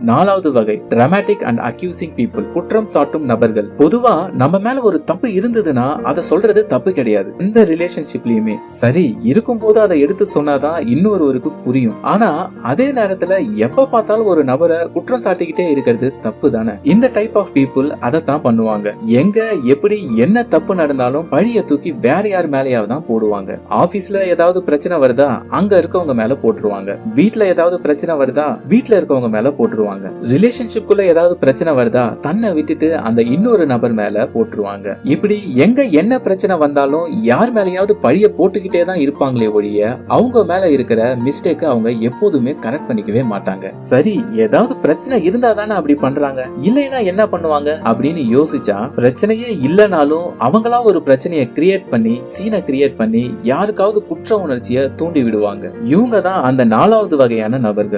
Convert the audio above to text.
நாலாவது வகை dramatic and accusing people குற்றம் சாட்டும் நபர்கள். பொதுவா நம்ம மேல ஒரு தப்பு இருந்ததுன்னா அதை சொல்றது தப்பு கிடையாது. இந்த ரிலேஷன்ஷிப்லயுமே சரி இருக்கும்போது அதை எடுத்து சொன்னாதான் இன்னொருவருக்கு புரியும். ஆனா அதே நேரத்துல எப்ப பார்த்தாலும் ஒரு நபரை குற்றம் சாட்டிக்கிட்டே இருக்கிறது தப்பு தானே. இந்த டைப் ஆஃப் பீப்புள் அதைத்தான் பண்ணுவாங்க. எங்க எப்படி என்ன தப்பு நடந்தாலும் பழிய தூக்கி வேற யார் மேலேயாவது தான் போடுவாங்க. ஆபீஸ்ல ஏதாவது பிரச்சனை வருதா அங்க இருக்கவங்க மேல போட்டுருவாங்க. வீட்டுல ஏதாவது பிரச்சனை வருதா வீட்டுல இருக்கவங்க மேல போட்டுருவாங்க. ரிலேஷன்ஷிப்குள்ள ஏதாவது பிரச்சனை வருதா தன்னை விட்டுட்டு அந்த இன்னொரு நபர் மேல போட்டுருவாங்க. இப்படி எங்க என்ன பிரச்சனை வந்தாலும் யார் மேலயாவது பழிய போட்டுக்கிட்டே தான் இருப்பாங்களே ஒழிய அவங்க மேல இருக்கிற மிஸ்டேக்க அவங்க எப்போதுமே கரெக்ட் பண்ணிக்கவே மாட்டாங்க. சரி ஏதாவது பிரச்சனை இருந்தா தானே அப்படி பண்றாங்க. இல்லைன்னா என்ன பண்ணுவாங்க? அப்படின்னு யோசிச்சா பிரச்சனையே இல்லைனாலும் அவங்களா ஒரு பிரச்சனையை கிரியேட் பண்ணி சீனை கிரியேட் பண்ணி யாருக்காவது குற்ற உணர்ச்சியை தூண்டி விடுவாங்க. இவங்க தான் அந்த நாலாவது வகையான நபர்கள்.